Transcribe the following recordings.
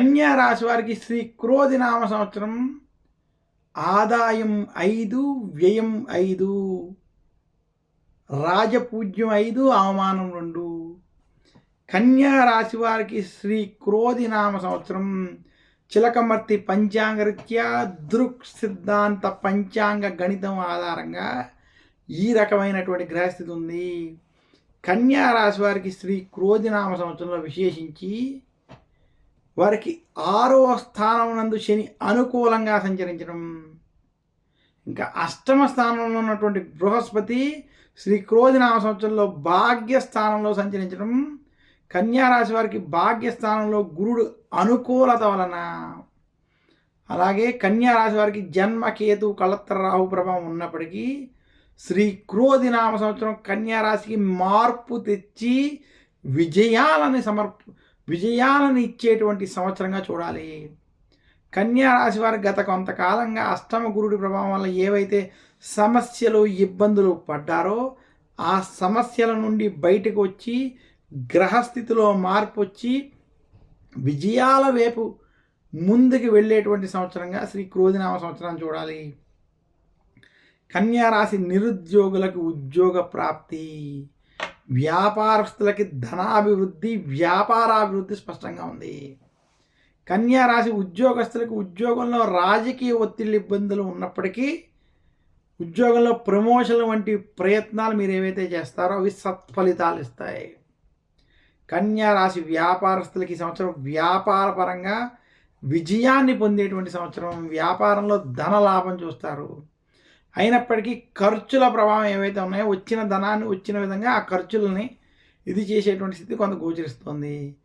కన్యా రాశి వారికి శ్రీ క్రోధి నామ సంవత్సరం ఆదాయం ఐదు వ్యయం ఐదు రాజపూజ్యం ఐదు అవమానం రెండు. కన్యా రాశి వారికి శ్రీ క్రోధి నామ సంవత్సరం చిలకమర్తి పంచాంగరీత్యా దృక్ సిద్ధాంత పంచాంగ గణితం ఆధారంగా ఈ రకమైనటువంటి గ్రహస్థితి ఉంది. కన్యా రాశి వారికి శ్రీ క్రోధి నామ సంవత్సరంలో విశేషించి వారికి ఆరో స్థానం నందు శని అనుకూలంగా సంచరించడం. ఇంకా అష్టమ స్థానంలో ఉన్నటువంటి బృహస్పతి శ్రీ క్రోధినామ సంవత్సరంలో భాగ్యస్థానంలో సంచరించడం. కన్యారాశి వారికి భాగ్యస్థానంలో గురుడు అనుకూలత వలన. అలాగే కన్యారాశి వారికి జన్మకేతు కళత్ర రాహు ప్రభావం ఉన్నప్పటికీ శ్రీ క్రోధినామ సంవత్సరం కన్యారాశికి మార్పు తెచ్చి విజయాలని సమర్ప విజయాలను ఇచ్చేటువంటి సంవత్సరంగా చూడాలి. కన్యా రాశి వారు గత కొంతకాలంగా అష్టమ గురుడి ప్రభావం వల్ల ఏవైతే సమస్యలు ఇబ్బందులు పడ్డారో ఆ సమస్యల నుండి బయటకు వచ్చి గ్రహస్థితిలో మార్పు వచ్చి విజయాల వైపు ముందుకు వెళ్ళేటువంటి సంవత్సరంగా శ్రీ క్రోధినామ సంవత్సరం చూడాలి. కన్యారాశి నిరుద్యోగులకు ఉద్యోగ ప్రాప్తి. వ్యాపారస్తులకి ధనాభివృద్ధి వ్యాపారాభివృద్ధి స్పష్టంగా ఉంది. కన్యా రాశి ఉద్యోగస్తులకు ఉద్యోగంలో రాజకీయ ఒత్తిడి ఇబ్బందులు ఉన్నప్పటికీ ఉద్యోగంలో ప్రమోషన్లు వంటి ప్రయత్నాలు మీరు ఏవైతే చేస్తారో అవి సత్ఫలితాలు ఇస్తాయి. కన్యా రాశి వ్యాపారస్తులకి ఈ సంవత్సరం వ్యాపారపరంగా విజయాన్ని పొందేటువంటి సంవత్సరం. వ్యాపారంలో ధన లాభం చూస్తారు. అయినప్పటికీ ఖర్చుల ప్రభావం ఏవైతే ఉన్నాయో వచ్చిన ధనాన్ని వచ్చిన విధంగా ఆ ఖర్చులని ఇది చేసేటువంటి స్థితి కొంత గోచరిస్తుంది.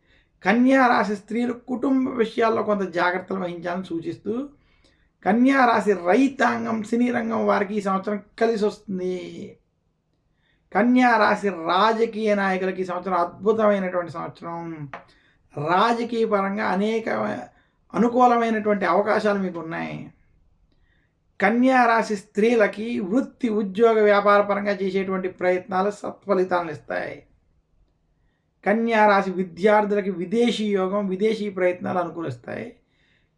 కన్యా రాశి స్త్రీలు కుటుంబ విషయాల్లో కొంత జాగ్రత్తలు వహించాలని సూచిస్తూ కన్యా రాశి రైతాంగం సినీ రంగం వారికి ఈ సంవత్సరం కలిసి వస్తుంది. కన్యా రాశి రాజకీయ నాయకులకి ఈ సంవత్సరం అద్భుతమైనటువంటి సంవత్సరం. రాజకీయ పరంగా అనేక అనుకూలమైనటువంటి అవకాశాలు మీకు ఉన్నాయి కన్యారాశి స్త్రీలకి వృత్తి ఉద్యోగ వ్యాపార పరంగా చేసేటువంటి ప్రయత్నాలు సత్ఫలితాలను ఇస్తాయి. కన్యారాశి విద్యార్థులకి విదేశీ యోగం విదేశీ ప్రయత్నాలు అనుకూలిస్తాయి.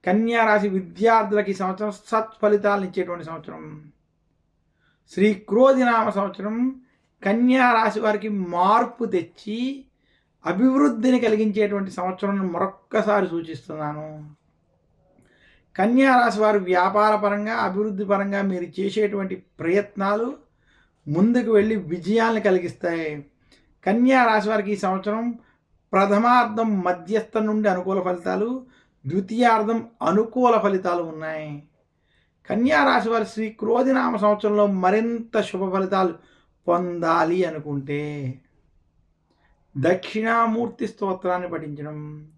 కన్యారాశి విద్యార్థులకి సంవత్సరం సత్ఫలితాలను ఇచ్చేటువంటి సంవత్సరం. శ్రీ క్రోధినామ సంవత్సరం కన్యా రాశి వారికి మార్పు తెచ్చి అభివృద్ధిని కలిగించేటువంటి సంవత్సరం మరొక్కసారి సూచిస్తున్నాను. కన్యా రాశి వారు వ్యాపార పరంగా అభివృద్ధి పరంగా మీరు చేసేటువంటి ప్రయత్నాలు ముందుకు వెళ్ళి విజయాలను కలిగిస్తాయి. కన్యారాశి వారికి ఈ సంవత్సరం ప్రథమార్థం మధ్యస్థ నుండి అనుకూల ఫలితాలు ద్వితీయార్థం అనుకూల ఫలితాలు ఉన్నాయి. కన్యారాశి వారి శ్రీ క్రోధినామ సంవత్సరంలో మరింత శుభ ఫలితాలు పొందాలి అనుకుంటే దక్షిణామూర్తి స్తోత్రాన్ని పఠించడం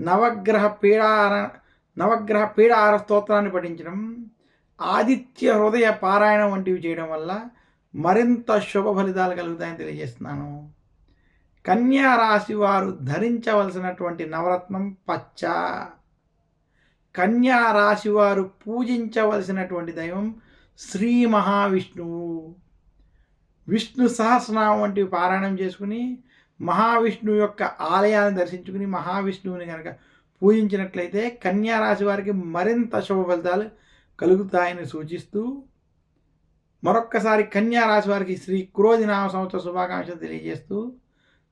నవగ్రహ పీడార నవగ్రహ పీడార స్తోత్రాన్ని పఠించడం ఆదిత్య హృదయ పారాయణం వంటివి చేయడం వల్ల మరింత శుభ ఫలితాలు కలుగుతాయని తెలియజేస్తున్నాను. కన్యా రాశి వారు ధరించవలసినటువంటి నవరత్నం పచ్చ. కన్యా రాశి వారు పూజించవలసినటువంటి దైవం శ్రీ మహావిష్ణువు. విష్ణు సహస్రనామం వంటివి పారాయణం చేసుకుని మహావిష్ణువు యొక్క ఆలయాన్ని దర్శించుకుని మహావిష్ణువుని కనుక ఊహించినట్లయితే కన్యా రాశి వారికి మరింత శుభ ఫలితాలు కలుగుతాయని సూచిస్తూ మరొక్కసారి కన్యా రాశి వారికి శ్రీ క్రోధినామ సంవత్సర శుభాకాంక్షలు తెలియజేస్తూ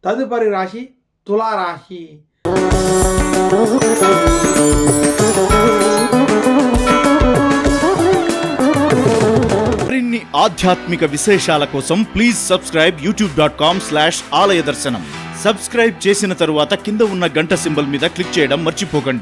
తదుపరి రాశి తులారాశి. మరిన్ని ఆధ్యాత్మిక విశేషాల కోసం please subscribe YouTube dot com slash Alaya Darshanam. Subscribe చేసిన తరువాత కింద ఉన్న గంట సింబల్ మీద క్లిక్ చేయడం మర్చిపోకండి.